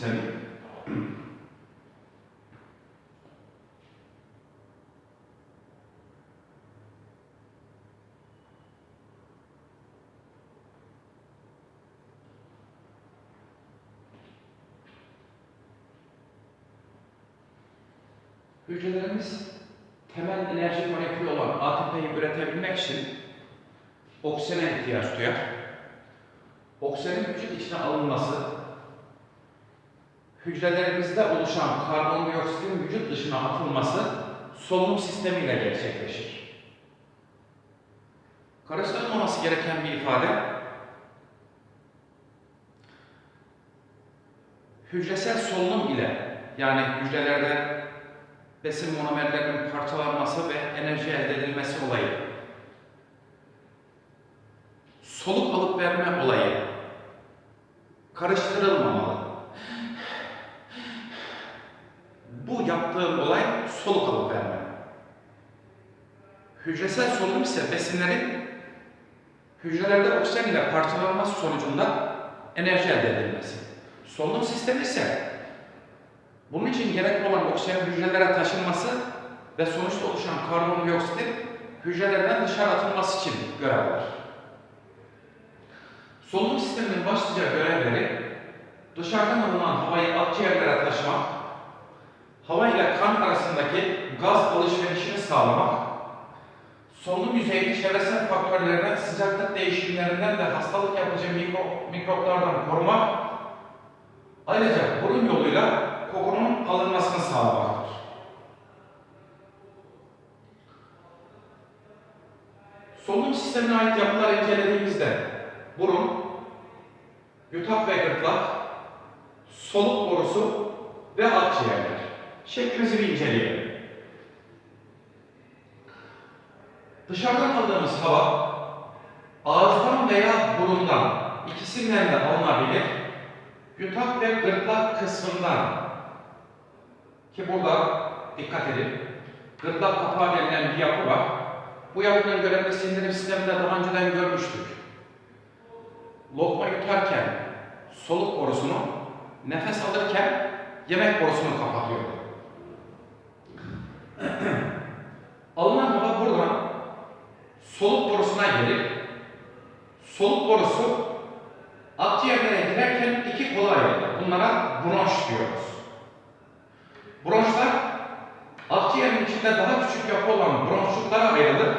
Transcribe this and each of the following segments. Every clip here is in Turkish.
sistemi Hücrelerimiz temel enerji molekülü olan ATP'yi üretebilmek için oksijene ihtiyaç duyar. Oksijenin vücut içine alınması, hücrelerimizde oluşan karbondioksitin vücut dışına atılması solunum sistemiyle gerçekleşir. Karıştırılmaması gereken bir ifade, hücresel solunum ile yani hücrelerde besin monomerlerinin parçalanması ve enerji elde edilmesi olayı, soluk alıp verme olayı karıştırılmamalı. Bu yaptığım olay soluk alıp verme. Hücresel solunum ise besinlerin hücrelerde oksijen ile parçalanması sonucunda enerji elde edilmesi. Solunum sistemi ise bunun için gerekli olan oksijenin hücrelere taşınması ve sonuçta oluşan karbondioksitin hücrelerden dışarı atılması için görev alır. Solunum sisteminin başlıca görevleri dışarıdan alınan havayı akciğerlere taşımak, hava ile kan arasındaki gaz alışverişini sağlamak, solunum yüzeyini çevresel faktörlerden, sıcaklık değişimlerinden ve hastalık yapıcı mikro, mikroplardan korumak, ayrıca burun yoluyla kokunun alınmasını sağlamaktır. Solunum sistemine ait yapılar incelediğimizde burun, yutak ve gırtlak, soluk borusu ve akciğerler. Şeklimizi bir inceleyelim. Dışarıdan aldığımız hava ağızdan veya burundan ikisinden de alınabilir. Yutak ve gırtlak kısmından ki burada dikkat edin. Gırtlak kapağı denilen bir yapı var. Bu yapının görevli sindirim sisteminde daha önceden görmüştük. Lokma yutarken soluk borusunu, nefes alırken yemek borusunu kapatıyor. Alınan hava buradan soluk borusuna gelir. Soluk borusu akciğerlere girerken iki kola ayrılır. Bunlara bronş diyoruz. Bronşlar akciğerin içinde daha küçük yapı olan bronşluklara ayrılır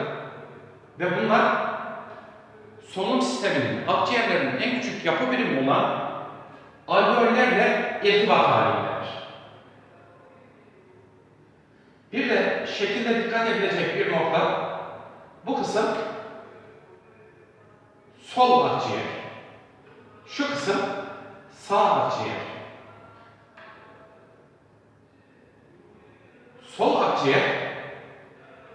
ve bunlar solunum sisteminin, akciğerlerin en küçük yapı birimi olan alveollerle irtibat halindedir. Bir de şekilde dikkat edilecek bir nokta, bu kısım sol akciğer. Şu kısım sağ akciğer. Sol akciğer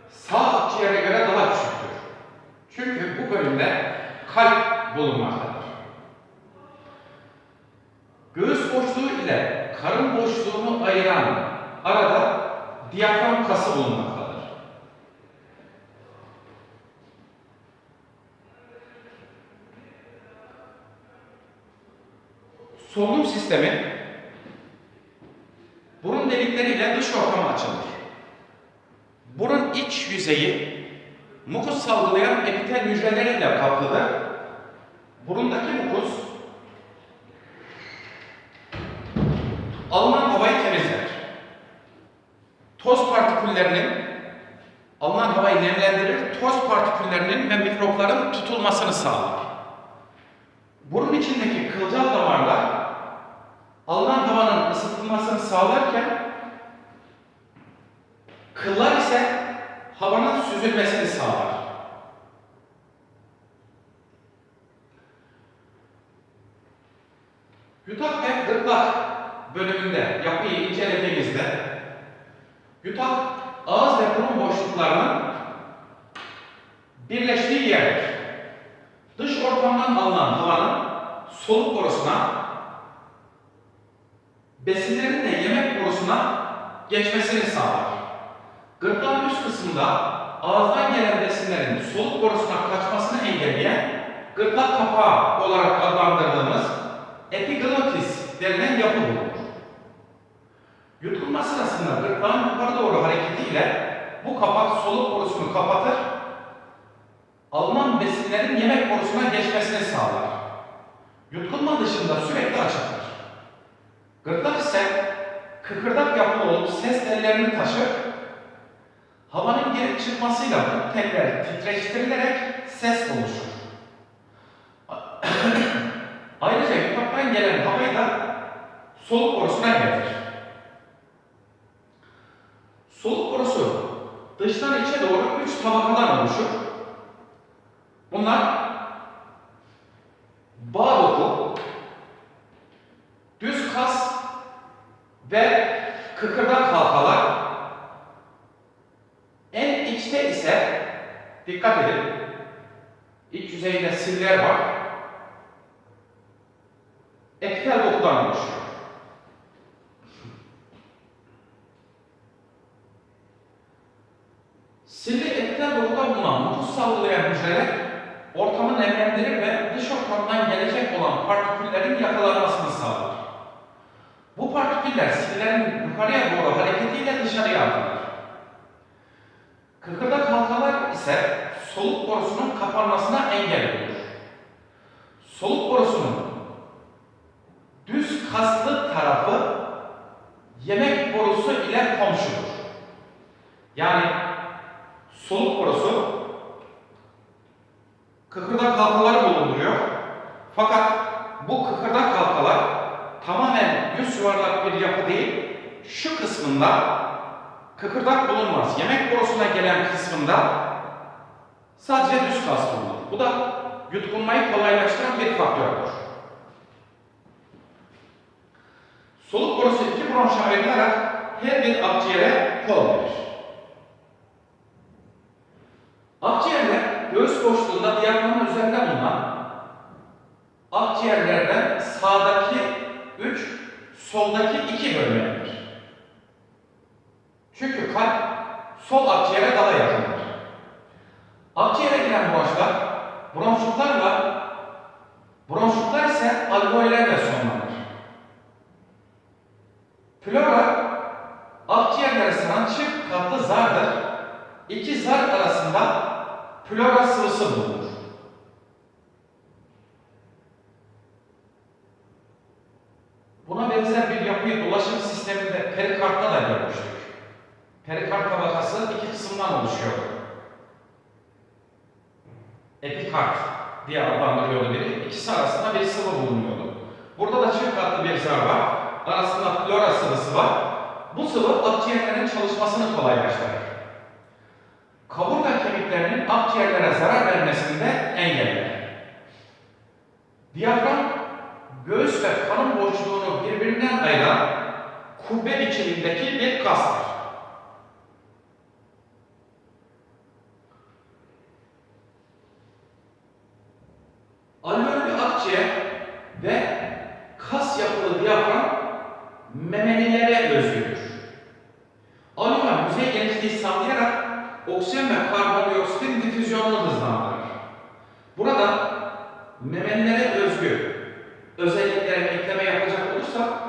sağ akciğere göre daha küçüktür. Çünkü bu bölümde kalp bulunmaktadır. Göğüs boşluğu ile karın boşluğunu ayıran arada diyafram kası bulunmaktadır. Solunum sistemi burun delikleriyle dış ortama açılır. Burun iç yüzeyi mukus salgılayan epitel hücreleriyle kaplıdır. Burundaki mukus alınan havayı temizler. Toz partiküllerinin alınan havayı nemlendirir, toz partiküllerinin ve mikropların tutulmasını sağlar. Burun içindeki kılcal damarlar alınan havanın ısıtılmasını sağlarken kıllar ise süzülmesini sağlar. Yutak ve gırtlak bölümünde yapıyı incelediğimizde yutak ağız ve burun boşluklarının birleştiği yerdir. Dış ortamdan alınan havanın soluk borusuna, besinlerin de yemek borusuna geçmesini sağlar. Gırtlağın üst kısmında ağızdan gelen besinlerin soluk borusuna kaçmasını engelleyen gırtlak kapağı olarak adlandırdığımız epiglottis denilen yapı bulunur. Yutkunma sırasında gırtlağın yukarı doğru hareketiyle bu kapak soluk borusunu kapatır, alınan besinlerin yemek borusuna geçmesini sağlar. Yutkunma dışında sürekli açıktır. Gırtlak ise kıkırdak yapılı olup ses tellerini taşır, havanın girip çıkmasıyla bu teller titreştirilerek ses oluşur. Ayrıca yutaktan gelen havayı da soluk borusuna getirir. Soluk borusu dıştan içe doğru üç tabakadan oluşur. Bunlar bağ doku, düz kas ve kıkırdak halkalar. En içte ise dikkat edin. İç yüzeyinde siller var. Epitel dokudan oluşuyor. Silli epitel dokuda bulunan nüfus salgılayan hücreler ortamı nemlendirir ve dış ortamdan gelecek olan partiküllerin yakalanmasını sağlar. Bu partiküller sillerin yukarıya doğru hareketiyle dışarıya atılır. Kıkırdak halkalar ise soluk borusunun kapanmasına engel olur. Soluk borusunun düz kaslı tarafı yemek borusu ile komşudur. Yani soluk borusu kıkırdak halkaları bulunduruyor. Fakat bu kıkırdak halkalar tamamen yüz yuvarlak bir yapı değil, şu kısmında kıkırdak bulunmaz. Yemek borusuna gelen kısmında sadece düz kas bulunur. Bu da yutkunmayı kolaylaştıran bir faktördür. Soluk borusu iki bronşa ayrılarak her bir akciğere kol verir. Akciğerler göğüs boşluğunda diyaframın üzerinde bulunan akciğerlerden sağdaki 3, soldaki 2 bölmedir. Çünkü kalp sol akciğere daha yakındır. Akciğere giren bronşlar bronşluklarla bronşluklar ise alveollerle sonlanır. Plora akciğerlere saran çift katlı zardır. İki zar arasında plora sıvısı bulunur. Buna benzer bir yapıyı dolaşım sisteminde perikartta da görmüştük. Perikard tabakası iki kısımdan oluşuyor. Epikard diye adlandırıyordu biri. İkisi arasında bir sıvı bulunuyordu. Burada da çift katlı bir zar var. Arasında plora sıvısı var. Bu sıvı akciğerlerin çalışmasını kolaylaştırır. Kaburga kemiklerinin akciğerlere zarar vermesini de engeller. Diyafram, göğüs ve karın boşluğunu birbirinden ayıran kubbe biçimindeki bir kastır. Alveolü akciğer ve kas yapılı diyafram memelilere özgüdür. Alüvar yüzey genişliği sağlayarak oksijen ve karbondioksitin difüzyonunu hızlandırır. Burada özgü özelliklere ekleme yapacak olursak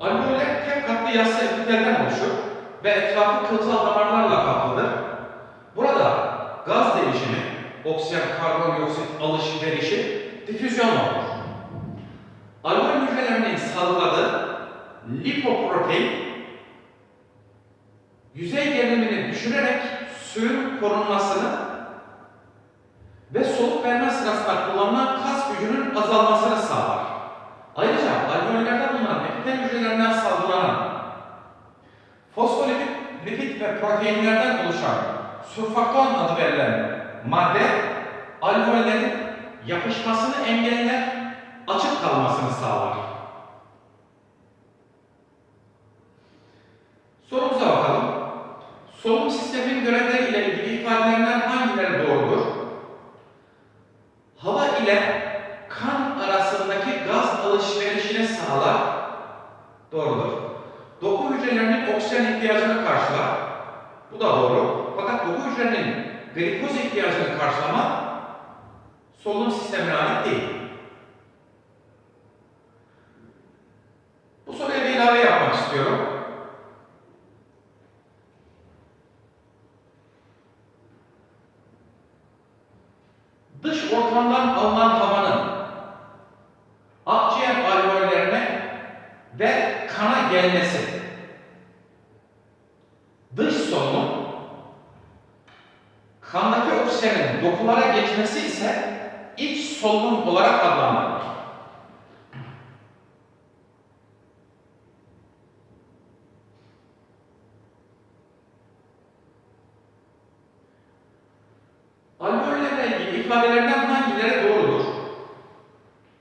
Alveoller tek katlı yassı epitelden oluşur ve etrafı kılcal damarlarla kaplıdır. Burada gaz değişimi, oksijen, karbondioksit alışverişi difüzyon olur. Alveol hücrelerinin salgıladığı lipoprotein yüzey gerilimini düşürerek suyun korunmasını ve soluk verme sırasında kullanılan kas gücünün azalmasını sağlar. Ayrıca ve proteinlerden oluşan surfaktan adı verilen madde alkollerin yapışmasını engeller, açık kalmasını sağlar. Sorumuza bakalım. Solunum sistemin görevleri ile ilgili ifadelerinden hangileri doğrudur? Hava ile kan arasındaki gaz alışverişini sağlar. Doğrudur. Doku hücrelerinin oksijen ihtiyacını karşılar. Bu da doğru. Fakat doku hücrelerinin glikoz ihtiyacını karşılama solunum sistemine ait değil. Bu soruya bir ilave yapmak istiyorum. Dış ortamdan alınan havanın akciğer alveollerine ve kana gelmesi. Dış solunum, kandaki oksijenin dokulara geçmesi ise iç solunum olarak adlandırılır. Alveollerle ilgili ifadelerden hangileri doğrudur?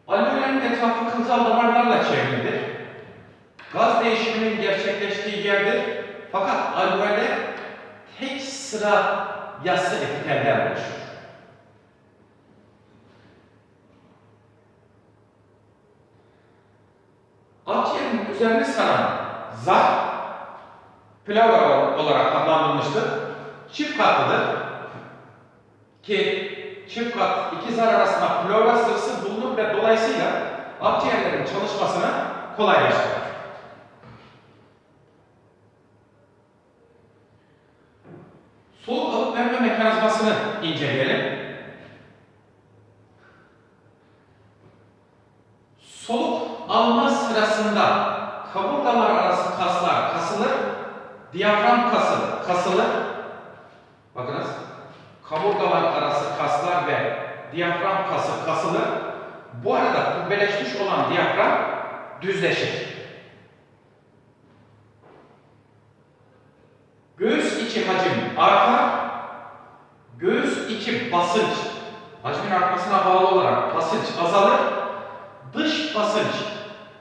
Alveollerin etrafı kılcal damarlarla çevrilidir. Gaz değişiminin gerçekleştiği yerdir. Fakat alveoller tek sıra yassı epitelden oluşur. Akciğerin üzerini saran zar pleura olarak adlandırılmıştır. Çift katlıdır ki çift kat iki zar arasında pleura sıvısı bulunur ve dolayısıyla akciğerlerin çalışmasını kolaylaştırır. Soluk alıp verme mekanizmasını inceleyelim. Soluk alma sırasında kaburgalar arası kaslar kasılır, diyafram kası kasılır. Bakınız, kaburgalar arası kaslar ve diyafram kası kasılır. Bu arada kubbeleşmiş olan diyafram düzleşir. Göğüs içi hacim artar, göğüs içi basınç, hacmin artmasına bağlı olarak basınç azalır, dış basınç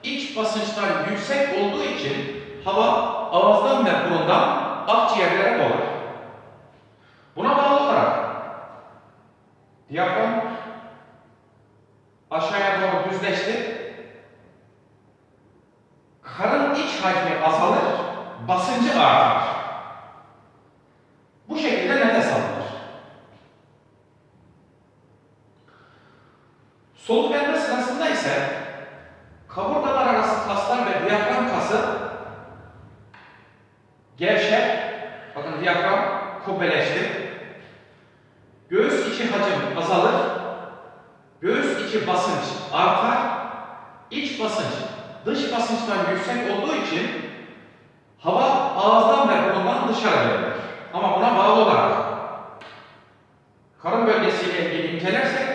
iç basınçtan yüksek olduğu için hava ağızdan ve burundan akciğerlere dolar. Buna bağlı olarak diyafram aşağıya doğru düzleşti. Karın iç hacmi azalır, basıncı artar. Bu şekilde nefes alınır. Soluk verme sırasında ise kaburgalar arası kaslar ve diyafram kası gevşer. Bakın diyafram kubbeleşti. Göğüs içi hacim azalır. İçi basınç artar. İç basınç dış basınçtan yüksek olduğu için hava ağızdan ve burundan dışarı verilir. Ama buna bağlı olarak karın bölgesiyle ilgili incelersek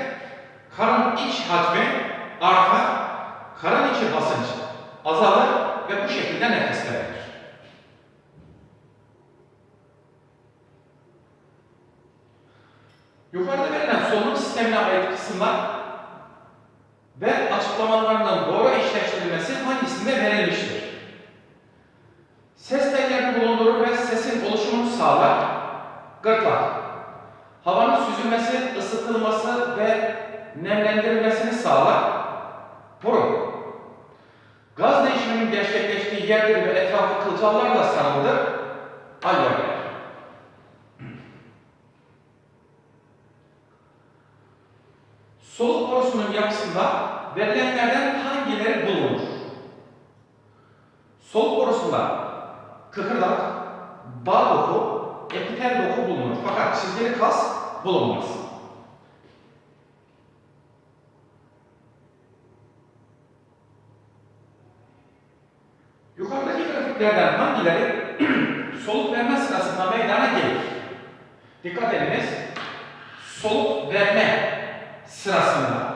karın iç hacmi artar, karın içi basınç azalır ve bu şekilde nefes verilir. Yukarıda verilen solunum sistemine ait kısımlar ve açıklamalarının doğru eşleştirilmesi hangisinde verilmiştir? Ses tellerini bulundurur ve sesin oluşumunu sağlar. Gırtlak. Havanın süzülmesi, ısıtılması ve nemlendirilmesini sağlar. Burun. Gaz değişiminin gerçekleştiği yerdir ve etrafı kılcallarla sarılıdır. Alveoller. Soluk borusunun yapısında verilenlerden hangileri bulunur? Soluk borusunda kıkırdak, bağ doku, epitel doku bulunur. Fakat çizgili kas bulunmaz. Yukarıdaki grafiklerden hangileri soluk verme sırasında meydana gelir? Dikkat ediniz. Soluk verme sırasında